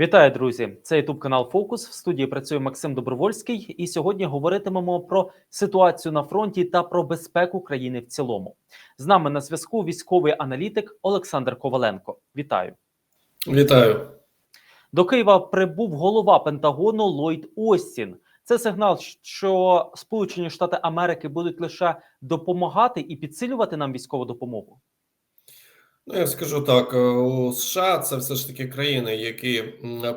Вітаю, друзі! Це Ютуб канал Фокус. В студії працює Максим Добровольський, і сьогодні говоритимемо про ситуацію на фронті та про безпеку країни в цілому. З нами на зв'язку військовий аналітик Олександр Коваленко. Вітаю! Вітаю. До Києва прибув голова Пентагону Ллойд Остін. Це сигнал, що Сполучені Штати Америки будуть лише допомагати і підсилювати нам військову допомогу. Ну, я скажу так: е, у США це все ж таки країни, які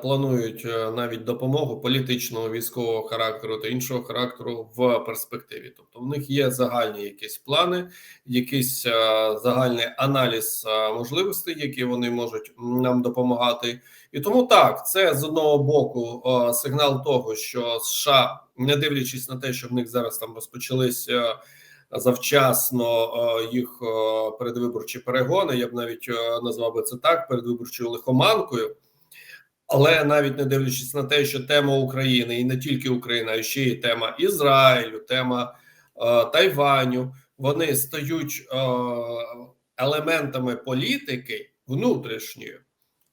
планують е, навіть допомогу політичного військового характеру та іншого характеру в перспективі. Тобто, в них є загальні якісь плани, якийсь е, загальний аналіз можливостей, які вони можуть нам допомагати. І тому так, це з одного боку сигнал того, що США, не дивлячись на те, що в них зараз там розпочались. Завчасно е, їх е, передвиборчі перегони. Я б навіть е, назвав би це так: передвиборчою лихоманкою. Але навіть не дивлячись на те, що тема України і не тільки Україна, а ще й тема Ізраїлю, тема е, Тайваню, вони стають е, елементами політики внутрішньої,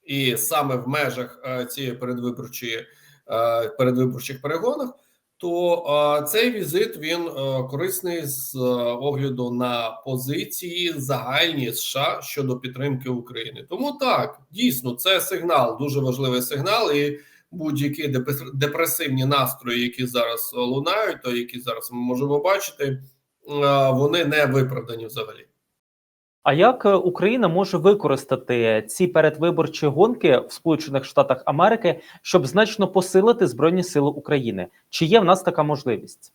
і саме в межах е, цієї передвиборчої е, передвиборчих перегонах то цей візит він корисний з огляду на позиції загальні США щодо підтримки України. Тому так дійсно це сигнал, дуже важливий сигнал, і будь-які депрес- депресивні настрої, які зараз лунають, то які зараз ми можемо бачити, вони не виправдані взагалі. А як е, Україна може використати ці передвиборчі гонки в Сполучених Штатах Америки, щоб значно посилити Збройні Сили України? Чи є в нас така можливість?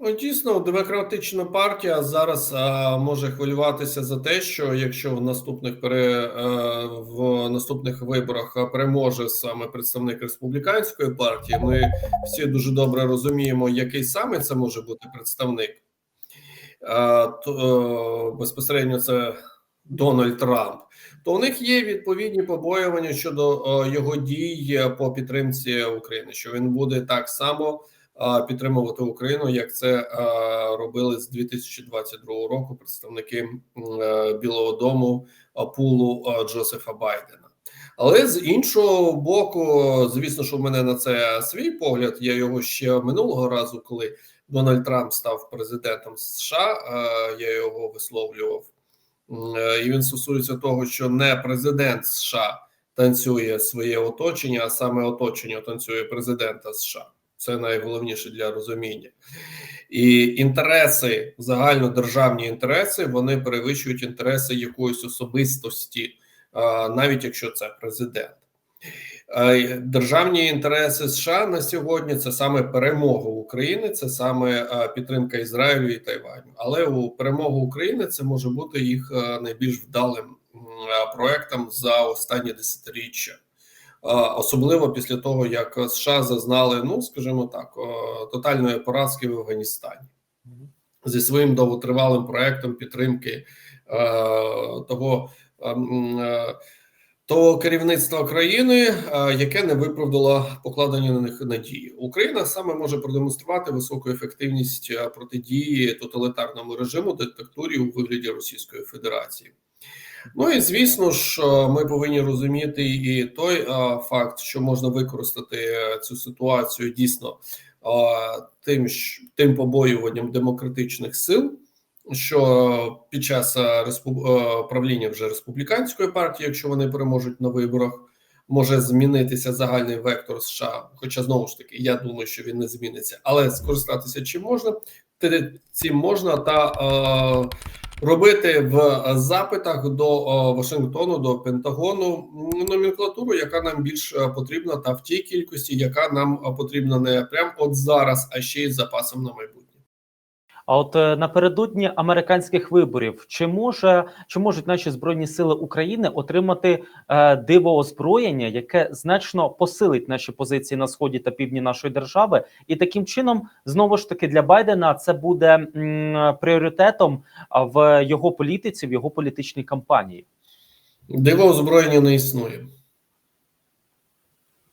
Ну, дійсно, демократична партія зараз а, може хвилюватися за те, що якщо в наступних пере е, в наступних виборах переможе саме представник республіканської партії, ми всі дуже добре розуміємо, який саме це може бути представник. А, то, е, безпосередньо це Дональд Трамп. То у них є відповідні побоювання щодо е, його дій по підтримці України, що він буде так само підтримувати Україну, як це робили з 2022 року представники е, Білого Дому пулу Джозефа Байдена. Але з іншого боку, звісно, що в мене на це свій погляд. Я його ще минулого разу, коли Дональд Трамп став президентом США, е, я його висловлював. Е, І він стосується того, що не президент США танцює своє оточення, а саме оточення танцює президента США. Це найголовніше для розуміння. І інтереси, загальнодержавні інтереси, вони перевищують інтереси якоїсь особистості, навіть якщо це президент. Е, Державні інтереси США на сьогодні це саме перемога України, це саме е, підтримка Ізраїлю і Тайваню. Але у перемогу України це може бути їх е, найбільш вдалим проектом за останні десятиріччя. Особливо після того, як США зазнали, ну скажімо так, тотальної поразки в Афганістані зі своїм довготривалим проектом підтримки того, е, керівництва країни, е, яке не виправдало покладені на них надії. Україна саме може продемонструвати високу ефективність е, протидії тоталітарному режиму диктатурі у вигляді Російської Федерації. Ну і звісно ж, е, ми повинні розуміти і той факт, що можна використати цю ситуацію дійсно тим, тим побоюванням демократичних сил, що під час е, е, правління вже республіканської партії, якщо вони переможуть на виборах, може змінитися загальний вектор США. Хоча знову ж таки, я думаю, що він не зміниться, але скористатися чим можна, цим можна та е, робити в запитах до е, Вашингтону, до Пентагону номенклатуру, яка нам більш потрібна, та в тій кількості, яка нам потрібна не прямо от зараз, а ще й з запасом на майбутнє. А от е, напередодні американських виборів, чи може чи можуть наші збройні сили України отримати е, дивоозброєння, яке значно посилить наші позиції на сході та півдні нашої держави, і таким чином знову ж таки для Байдена це буде м, пріоритетом в його політиці, в його політичній кампанії. Диво озброєння не існує.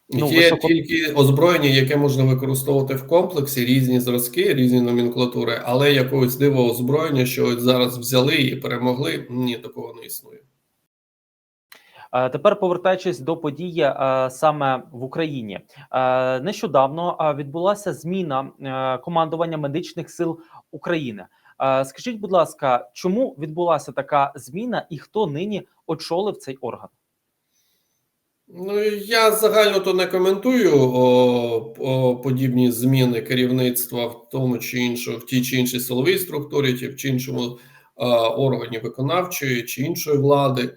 Ну, Є високо- тільки озброєння, яке можна використовувати в комплексі, різні зразки, різні номенклатури, але якогось дивого озброєння, що от зараз взяли і перемогли, ні, такого не існує. Тепер повертаючись до події саме в Україні, нещодавно відбулася зміна командування медичних сил України. Скажіть, будь ласка, чому відбулася така зміна, і хто нині очолив цей орган? Ну, я загально то не коментую о, о, подібні зміни керівництва в тому чи іншому, в тій чи іншій силовій структурі, чи в іншому а, органі виконавчої чи іншої влади.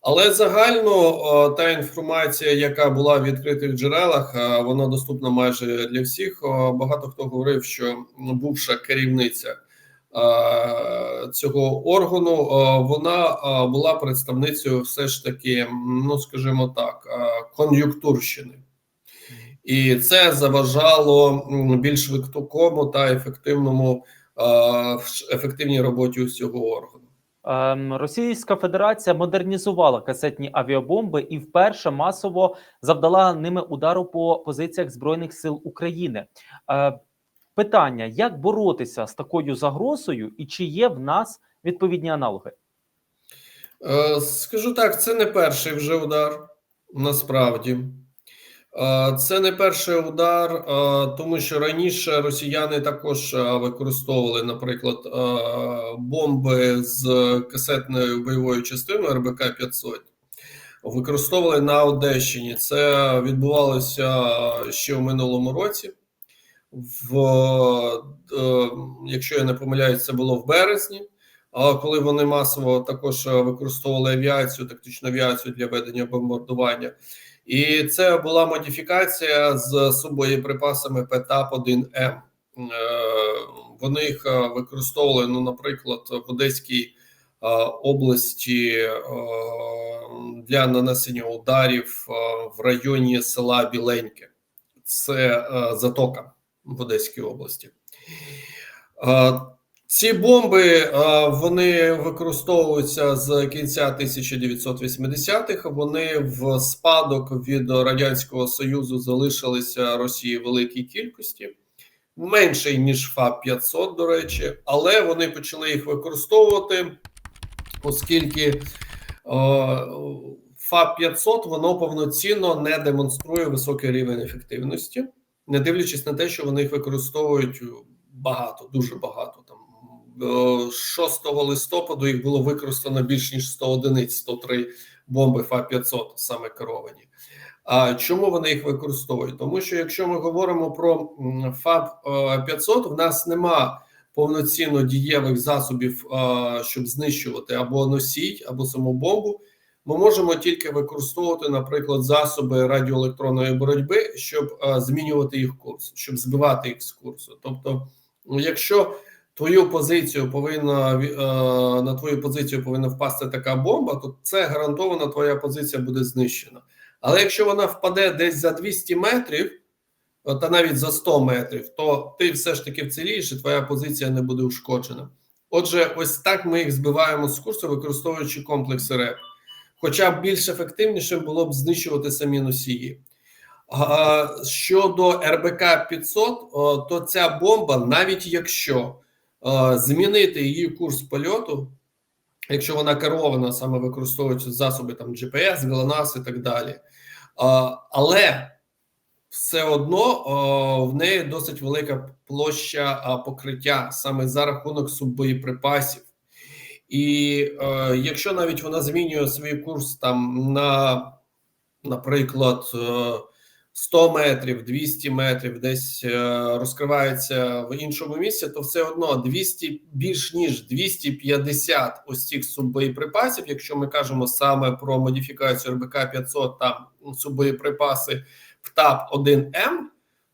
Але загально о, та інформація, яка була в відкритих джерелах, а, вона доступна майже для всіх. О, багато хто говорив, що бувша керівниця цього органу вона була представницею все ж таки, ну скажімо так, кон'юнктурщини. І це заважало більш швидкому та ефективному ефективній роботі усього органу. Ем, Російська Федерація модернізувала касетні авіабомби і вперше масово завдала ними удару по позиціях збройних сил України. Питання: як боротися з такою загрозою, і чи є в нас відповідні аналоги? Е, Скажу так, це не перший вже удар, насправді. Е, Це не перший удар, е, тому що раніше росіяни також використовували, наприклад, бомби з касетною бойовою частиною РБК 500. Використовували на Одещині. Це відбувалося ще в минулому році. В, е, якщо я не помиляюсь, це було в березні. Коли вони масово також е, використовували авіацію, тактичну авіацію для ведення бомбардування, і це була модифікація з субоєприпасами ПТАП-1М. Е, Вони їх використовували, ну, наприклад, в Одеській області для нанесення ударів в районі села Біленьке. Це затока в Одеській області. Ці бомби вони використовуються з кінця 1980-х. Вони в спадок від радянського союзу залишилися Росії великій кількості, менший ніж ФАП 500 до речі, але вони почали їх використовувати, оскільки е, ФАП 500 воно повноцінно не демонструє високий рівень ефективності, не дивлячись на те, що вони їх використовують багато, дуже багато там. 6 листопаду їх було використано більш ніж 100 одиниць, 103 бомби ФА-500, саме керовані. А чому вони їх використовують? Тому що якщо ми говоримо про ФАБ-500, в нас нема повноцінно дієвих засобів, щоб знищувати або носій, або саму бомбу. Ми можемо тільки використовувати, наприклад, засоби радіоелектронної боротьби, щоб змінювати їх курс, щоб збивати їх з курсу. Тобто, ну, якщо твою позицію повинна на твою позицію повинна впасти така бомба, то це гарантовано твоя позиція буде знищена. Але якщо вона впаде десь за 200 метрів, та навіть за 100 метрів, то ти все ж таки вцілієш, і твоя позиція не буде ушкоджена. Отже, ось так ми їх збиваємо з курсу, використовуючи комплекси РЕП. Хоча б більш ефективнішим було б знищувати самі носії. Щодо РБК 500, то ця бомба, навіть якщо змінити її курс польоту, якщо вона керована, саме використовуючи засоби там GPS, GLONASS і так далі. Але все одно в неї досить велика площа покриття саме за рахунок суббоєприпасів. І е, якщо навіть вона змінює свій курс там на, наприклад, 100 метрів, 200 метрів, десь е, розкривається в іншому місці, то все одно 200, більш ніж 250 ось цих суббоєприпасів, якщо ми кажемо саме про модифікацію РБК 500 та суббоєприпаси в ТАП-1М,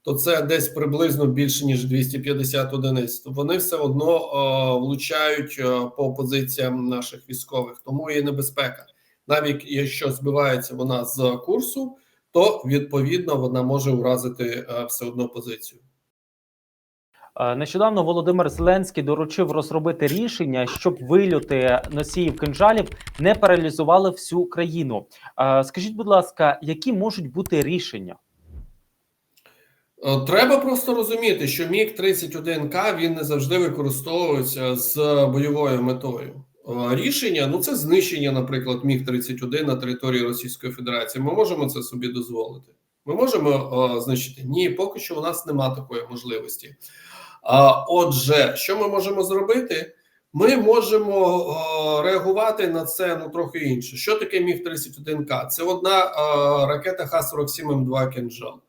то це десь приблизно більше ніж 250 одиниць. Вони все одно е, влучають е, по позиціям наших військових. Тому є небезпека. Навіть якщо збивається вона з курсу, то відповідно вона може уразити е, все одно позицію. Нещодавно Володимир Зеленський доручив розробити рішення, щоб вильоти носіїв кинжалів не паралізували всю країну. Скажіть, будь ласка, які можуть бути рішення? Е, Треба просто розуміти, що міг 31 к він не завжди використовується з бойовою метою. е, рішення. Ну це знищення, наприклад, міг 31 на території Російської Федерації. Ми можемо це собі дозволити. Ми можемо е, знищити? Ні, поки що у нас нема такої можливості. А отже, що ми можемо зробити? Ми можемо е, реагувати на це ну трохи інше. Що таке міг 31 к Це одна е, ракета Х-47 М2 «Кинжал»,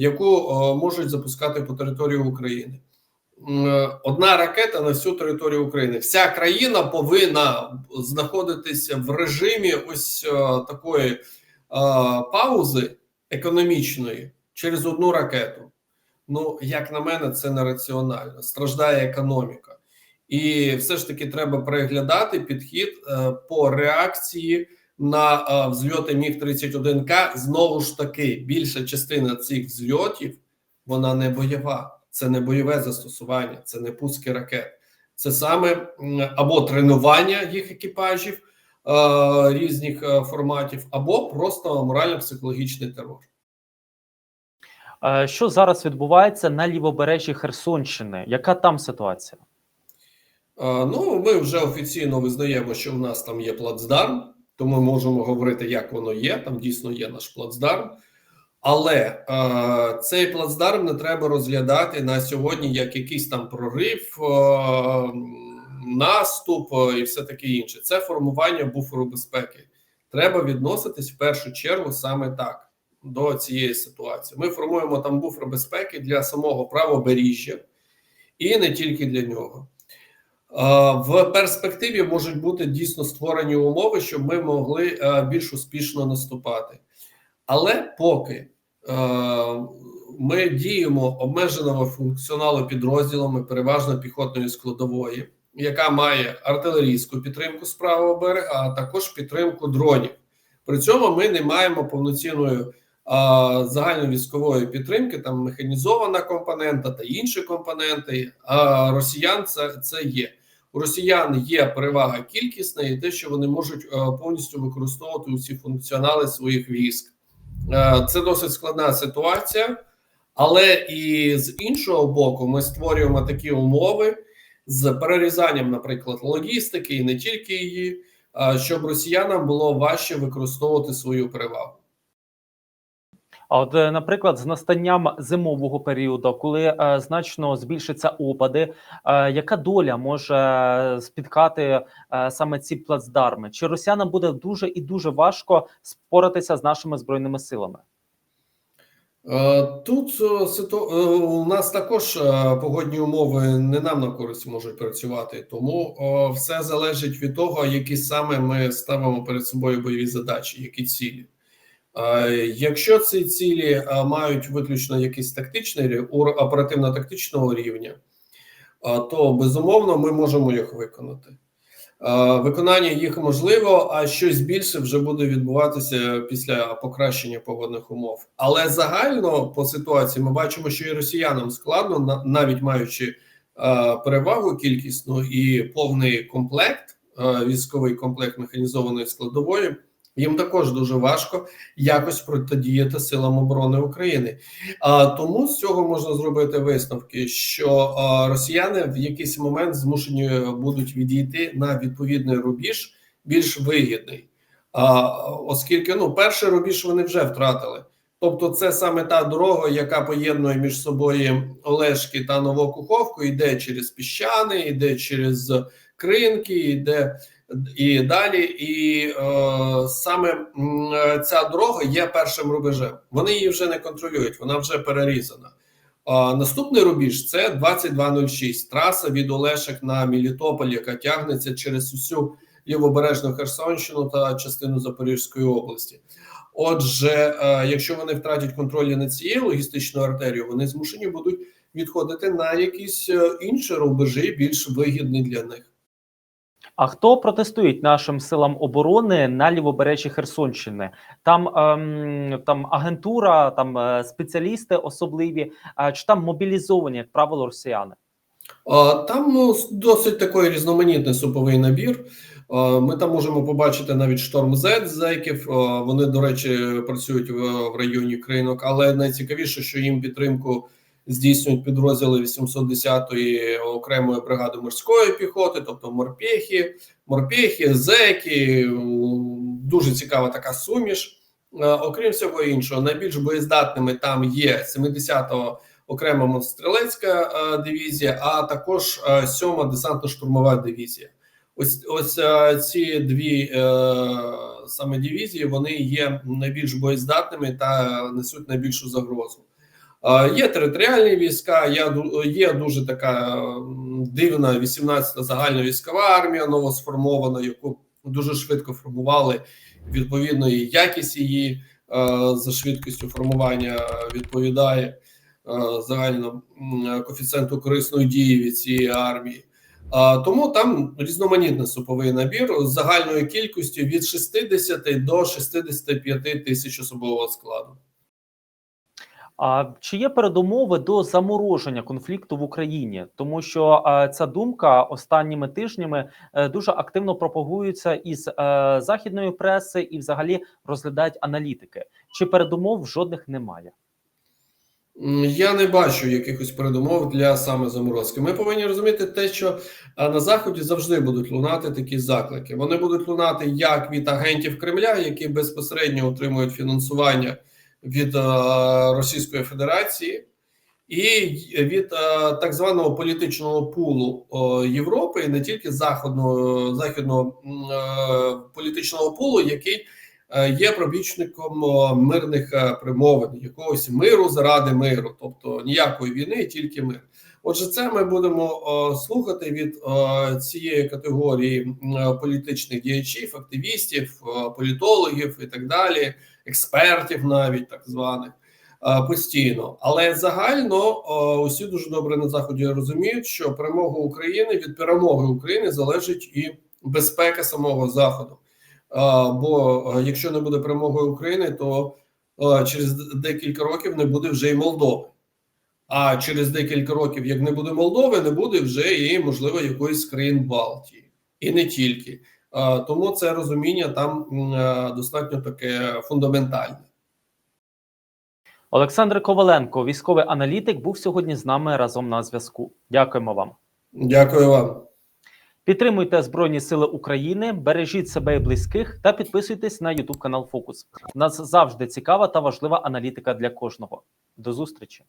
яку е, можуть запускати по території України. Е, Одна ракета на всю територію України. Вся країна повинна знаходитися в режимі ось е, такої паузи економічної через одну ракету. Ну, як на мене, це нераціонально. Страждає економіка. І все ж таки треба переглядати підхід по реакції на е, взльоти Міг 31 к Знову ж таки, більша частина цих взльотів вона не бойова, це не бойове застосування, це не пуски ракет, це саме або тренування їх екіпажів е, різних е, форматів, або просто морально-психологічний терор. Що зараз відбувається на лівобережжі Херсонщини? Яка там ситуація? Ну, ми вже офіційно визнаємо, що в нас там є плацдарм, тому ми можемо говорити, як воно є. Там дійсно є наш плацдарм. Але е, цей плацдарм не треба розглядати на сьогодні як якийсь там прорив, е, наступ е, і все таке інше. Це формування буферу безпеки. Треба відноситись в першу чергу саме так до цієї ситуації. Ми формуємо там буфер безпеки для самого правобережжя і не тільки для нього. Е, В перспективі можуть бути дійсно створені умови, щоб ми могли е, більш успішно наступати. Але поки е, ми діємо обмеженого функціоналу підрозділами, переважно піхотної складової, яка має артилерійську підтримку з правого берега, а також підтримку дронів. При цьому ми не маємо повноцінної загальновійськової підтримки, там механізована компонента та інші компоненти. А росіян це, це є. Росіян є перевага кількісна і те, що вони можуть е, повністю використовувати усі функціонали своїх військ. Е, Це досить складна ситуація, але і з іншого боку, ми створюємо такі умови з перерізанням, наприклад, логістики і не тільки її, е, щоб росіянам було важче використовувати свою перевагу. А от, е, наприклад, з настанням зимового періоду, коли е, значно збільшаться опади, е, яка доля може спіткати е, саме ці плацдарми? Чи росіянам буде дуже і дуже важко споратися з нашими збройними силами? Е, Тут е, е, у нас також е, погодні умови не нам на користь можуть працювати, тому е, все залежить від того, які саме ми ставимо перед собою бойові задачі, які цілі. Е, Якщо ці цілі е, мають виключно якийсь тактичний оперативно-тактичного рівня, е, то безумовно ми можемо їх виконати. Виконання їх можливо, а щось більше вже буде відбуватися після покращення погодних умов. Але загально по ситуації ми бачимо, що і росіянам складно, навіть маючи перевагу кількісну і повний комплект, військовий комплект механізованої складової. Їм також дуже важко якось протидіяти силам оборони України. А тому з цього можна зробити висновки, що росіяни в якийсь момент змушені будуть відійти на відповідний рубіж, більш вигідний, а, оскільки ну перший рубіж вони вже втратили. Тобто, це саме та дорога, яка поєднує між собою Олешки та Новокуховку, йде через піщани, йде через кринки, йде і далі. І е, саме ця дорога є першим рубежем. Вони її вже не контролюють, вона вже перерізана. А наступний рубіж це 2206, траса від Олешек на Мілітополь, яка тягнеться через усю лівобережну Херсонщину та частину Запорізької області. Отже, е, якщо вони втратять контроль над цією логістичною артерією, вони змушені будуть відходити на якісь е, інші рубежі, більш вигідні для них. А хто протестують нашим силам оборони на лівобережжі Херсонщини? Там, ем, там агентура, там е, спеціалісти особливі, чи там мобілізовані, як правило, росіяни? Там ну, досить такий різноманітний суповий набір. Ми там можемо побачити навіть шторм Z зеків. Вони, до речі, працюють в районі кринок, але найцікавіше, що їм підтримку здійснюють підрозділи 810-ї окремої бригади морської піхоти, тобто морпехи, морпехи, зеки. Дуже цікава така суміш. Е, Окрім всього іншого, найбільш боєздатними там є 70-го окрема мотострілецька е, дивізія, а також е, 7-ма десантно-штурмова дивізія. Ось ось е, ці дві е, саме дивізії вони є найбільш боєздатними та несуть найбільшу загрозу. Є територіальні війська, є, ду- є дуже така дивна 18-та загальна військова армія новосформована, яку дуже швидко формували. Відповідно, і якість її за швидкістю формування відповідає е, загально коефіцієнту корисної дії від цієї армії. Тому там різноманітний суповий набір з загальною кількістю від 60 до 65 тисяч особового складу. А чи є передумови до замороження конфлікту в Україні? Тому що е, ця думка останніми тижнями е, дуже активно пропагується із е, західної преси і, взагалі, розглядають аналітики. Чи передумов жодних немає? Я не бачу якихось передумов для саме заморозки. Ми повинні розуміти те, що на заході завжди будуть лунати такі заклики. Вони будуть лунати як від агентів Кремля, які безпосередньо отримують фінансування від е, Російської Федерації, і від е, так званого політичного пулу е, Європи, і не тільки західного західного політичного пулу, який є пробічником мирних примовин, якогось миру заради миру, тобто ніякої війни, тільки мир. Отже, це ми будемо слухати від цієї категорії політичних діячів, активістів, політологів і так далі, експертів, навіть так званих. е, Постійно, але загально е, усі дуже добре на заході розуміють, що перемога України від перемоги України залежить і безпека самого заходу. Бо е, якщо не буде перемоги України, то через декілька років не буде вже і Молдови. А через декілька років, як не буде Молдови, не буде вже і можливо якоїсь країн Балтії, і не тільки. Тому це розуміння там е, достатньо таке фундаментальне. Олександр Коваленко, військовий аналітик, був сьогодні з нами разом на зв'язку. Дякуємо вам. Дякую вам. Підтримуйте Збройні Сили України, бережіть себе і близьких та підписуйтесь на YouTube канал Фокус. У нас завжди цікава та важлива аналітика для кожного. До зустрічі.